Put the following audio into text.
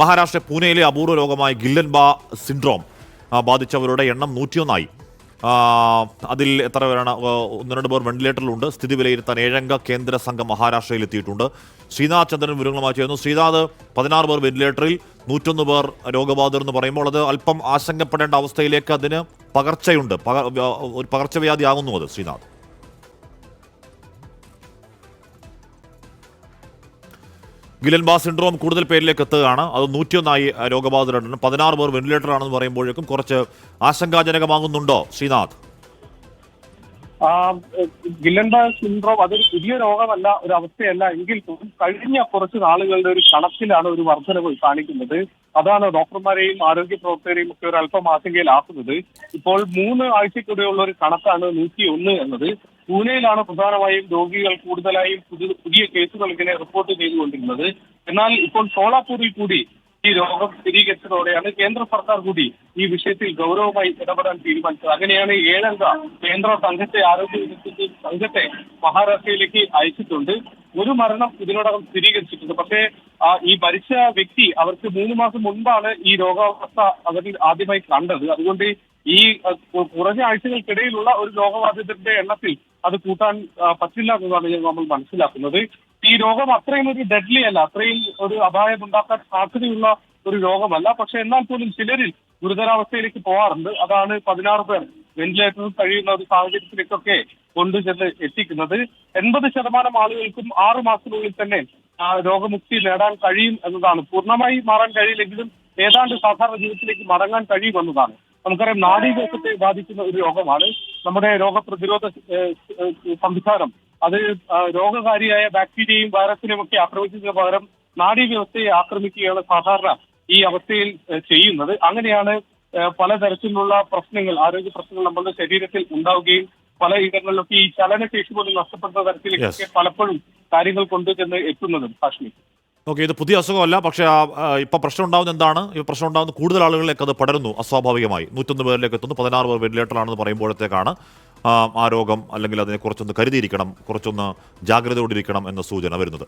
മഹാരാഷ്ട്ര പൂനെയിലെ അപൂർവ രോഗമായ ഗില്ലൻബാ സിൻഡ്രോം ബാധിച്ചവരുടെ എണ്ണം നൂറ്റിയൊന്നായി. അതിൽ എത്ര പേരാണ് ഒന്ന് രണ്ട് പേർ വെന്റിലേറ്ററിലുണ്ട്. സ്ഥിതി വിലയിരുത്താൻ ഏഴംഗ കേന്ദ്ര സംഘം മഹാരാഷ്ട്രയിൽ എത്തിയിട്ടുണ്ട് ശ്രീനാഥ് ചന്ദ്രൻ വിവരങ്ങളുമായി ചേർന്നു ശ്രീനാഥ് പതിനാറ് പേർ വെന്റിലേറ്ററിൽ നൂറ്റൊന്ന് പേർ രോഗബാധിതർ എന്ന് പറയുമ്പോൾ അത് അല്പം ആശങ്കപ്പെടേണ്ട അവസ്ഥയിലേക്ക് അതിന് പകർച്ചയുണ്ട്. പക- ഒരു പകർച്ചവ്യാധി ആകുന്നു അത് ശ്രീനാഥ്. ഗിലൻബാ സിൻഡ്രോം കൂടുതൽ പേരിലേക്ക് എത്തുകയാണ്. അത് നൂറ്റിയൊന്നായി രോഗബാധിതരുണ്ട്. പതിനാറ് പേർ വെന്റിലേറ്ററാണെന്ന് പറയുമ്പോഴേക്കും കുറച്ച് ആശങ്കാജനകമാകുന്നുണ്ടോ ശ്രീനാഥ്? ഗില്ലൻബ സിൻഡ്രോം അതൊരു പുതിയ രോഗമല്ല ഒരു അവസ്ഥയല്ല. എങ്കിൽ പോലും കഴിഞ്ഞ കുറച്ച് നാളുകളുടെ ഒരു കണക്കിലാണ് ഒരു വർധനവ് കാണിക്കുന്നത്. അതാണ് ഡോക്ടർമാരെയും ആരോഗ്യ പ്രവർത്തകരെയും ഒക്കെ ഒരു അല്പം ആശങ്കയിലാക്കുന്നത്. ഇപ്പോൾ മൂന്ന് ആഴ്ചക്കൂടെയുള്ള ഒരു കണക്കാണ് നൂറ്റി ഒന്ന് എന്നത്. പൂനെയിലാണ് പ്രധാനമായും രോഗികൾ കൂടുതലായും പുതിയ കേസുകൾ ഇങ്ങനെ റിപ്പോർട്ട് ചെയ്തുകൊണ്ടിരുന്നത്. എന്നാൽ ഇപ്പോൾ സോളാപൂരിൽ കൂടി ഈ രോഗം സ്ഥിരീകരിച്ചതോടെയാണ് കേന്ദ്ര സർക്കാർ കൂടി ഈ വിഷയത്തിൽ ഗൗരവമായി ഇടപെടാൻ തീരുമാനിച്ചത്. അങ്ങനെയാണ് ഏഴംഗ കേന്ദ്ര സംഘത്തെ ആരോഗ്യ വിദഗ്ധ സംഘത്തെ മഹാരാഷ്ട്രയിലേക്ക് അയച്ചിട്ടുണ്ട്. ഒരു മരണം ഇതിനോടകം സ്ഥിരീകരിച്ചിട്ടുണ്ട്. പക്ഷേ ഈ മരിച്ച വ്യക്തി അവർക്ക് മൂന്ന് മാസം മുൻപാണ് ഈ രോഗാവസ്ഥ അവരിൽ ആദ്യമായി കണ്ടത്. അതുകൊണ്ട് ഈ കുറഞ്ഞ ആഴ്ചകൾക്കിടയിലുള്ള ഒരു രോഗബാധിതരുടെ എണ്ണത്തിൽ അത് കൂട്ടാൻ പറ്റില്ല എന്നതാണ് നമ്മൾ മനസ്സിലാക്കുന്നത്. ഈ രോഗം അത്രയും ഒരു ഡെഡ്ലി അല്ല. അത്രയും ഒരു അപായം ഉണ്ടാക്കാൻ സാധ്യതയുള്ള ഒരു രോഗമല്ല. പക്ഷെ എന്നാൽ പോലും ചിലരിൽ ഗുരുതരാവസ്ഥയിലേക്ക് പോകാറുണ്ട് അതാണ് പതിനാറ് പേർ വെന്റിലേറ്ററിൽ കഴിയുന്ന ഒരു സാഹചര്യത്തിലേക്കൊക്കെ കൊണ്ടുചെന്ന് എത്തിക്കുന്നത്. എൺപത് ശതമാനം ആളുകൾക്കും ആറു മാസത്തിനുള്ളിൽ തന്നെ രോഗമുക്തി നേടാൻ കഴിയും എന്നതാണ്. പൂർണമായി മാറാൻ കഴിയില്ലെങ്കിലും ഏതാണ്ട് സാധാരണ ജീവിതത്തിലേക്ക് മടങ്ങാൻ കഴിയുമെന്നതാണ് നമുക്കറിയാം നാഡീകോശത്തെ ബാധിക്കുന്ന ഒരു രോഗമാണ്. നമ്മുടെ രോഗപ്രതിരോധ സംവിധാനം. അത് രോഗകാരിയായ ബാക്ടീരിയയും വൈറസിനെയും ഒക്കെ ആക്രമിച്ചതിന് പകരം നാഡീവ്യവസ്ഥയെ ആക്രമിക്കുകയാണ് സാധാരണ ഈ അവസ്ഥയിൽ ചെയ്യുന്നത്. അങ്ങനെയാണ് പലതരത്തിലുള്ള പ്രശ്നങ്ങൾ ആരോഗ്യ പ്രശ്നങ്ങൾ നമ്മുടെ ശരീരത്തിൽ ഉണ്ടാവുകയും പല ഇടങ്ങളിലൊക്കെ ഈ ചലനശേഷി പോലും നഷ്ടപ്പെടുന്ന തരത്തിലേക്കൊക്കെ പലപ്പോഴും കാര്യങ്ങൾ കൊണ്ടുചെന്ന് എത്തുന്നതും കാശ്മീർ ഓക്കെ ഇത് പുതിയ അസുഖമല്ല പക്ഷേ ആ, പ്രശ്നം ഉണ്ടാകുന്ന എന്താണ്? ഈ പ്രശ്നം ഉണ്ടാകുന്ന കൂടുതൽ ആളുകളിലേക്ക് അത് പടരുന്നു അസ്വാഭാവികമായി. നൂറ്റൊന്ന് പേരിലേക്ക് എത്തുന്നു പതിനാറ് പേർ വെന്റിലേറ്ററാണെന്ന് പറയുമ്പോഴത്തേക്കാണ് ആ രോഗം അല്ലെങ്കിൽ അതിനെ കുറച്ചൊന്ന് കരുതിയിരിക്കണം കുറച്ചൊന്ന് ജാഗ്രതയോടിരിക്കണം എന്ന സൂചന വരുന്നത്.